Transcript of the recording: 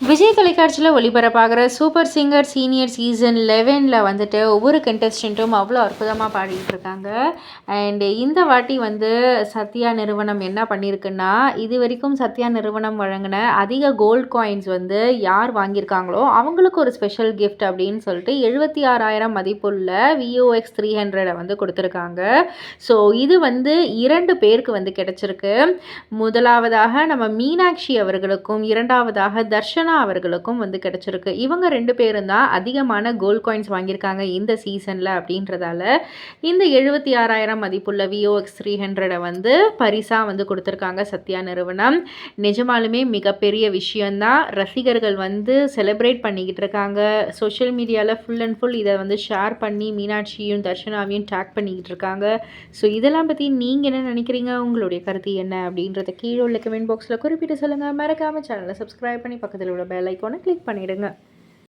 விஜய் தொலைக்காட்சியில் ஒளிபரப்பாகிற super singer senior season லெவனில் வந்துட்டு ஒவ்வொரு கண்டஸ்டண்ட்டும் அவ்வளோ அற்புதமாக பாடிட்டு இருக்காங்க. அண்டு இந்த வாட்டி வந்து சத்யா நிறுவனம் என்ன பண்ணியிருக்குன்னா இது வரைக்கும் சத்யா நிறுவனம் வழங்கின அதிக கோல்ட் காயின்ஸ் வந்து யார் வாங்கியிருக்காங்களோ அவங்களுக்கு ஒரு ஸ்பெஷல் கிஃப்ட் அப்படின்னு சொல்லிட்டு எழுபத்தி ஆறாயிரம் மதிப்புள்ள விஓஎக்ஸ் த்ரீ ஹண்ட்ரடை வந்து கொடுத்துருக்காங்க. ஸோ இது வந்து இரண்டு பேருக்கு வந்து கிடச்சிருக்கு. முதலாவதாக நம்ம மீனாட்சி அவர்களுக்கும் இரண்டாவதாக தர்ஷன் அர்ச்சனா அவர்களுக்கும் வந்து கிடச்சிருக்கு. இவங்க ரெண்டு பேரும் தான் அதிகமான கோல்ட் காயின்ஸ் வாங்கியிருக்காங்க இந்த சீசனில் அப்படின்றதால இந்த எழுபத்தி ஆறாயிரம் மதிப்புள்ள விஓஎக்ஸ் த்ரீ ஹண்ட்ரடை வந்து பரிசாக வந்து கொடுத்துருக்காங்க சத்யா நிறுவனம். நிஜமாலுமே மிகப்பெரிய விஷயந்தான் ரசிகர்கள் வந்து செலிப்ரேட் பண்ணிக்கிட்டு இருக்காங்க. சோஷியல் மீடியாவில் ஃபுல் அண்ட் ஃபுல் இதை வந்து ஷேர் பண்ணி மீனாட்சியும் தர்ஷனாவையும் டேக் பண்ணிக்கிட்டு இருக்காங்க. ஸோ இதெல்லாம் பற்றி நீங்கள் என்ன நினைக்கிறீங்க? உங்களுடைய கருத்து என்ன அப்படின்றத கீழே உள்ள கமெண்ட் பாக்ஸில் குறிப்பிட்டு சொல்லுங்கள் மறக்காமல் சேனலை சப்ஸ்கிரைப் பண்ணி பக்கத்தில் உள்ள பெல் ஐக்கானை கிளிக் பண்ணிவிடுங்க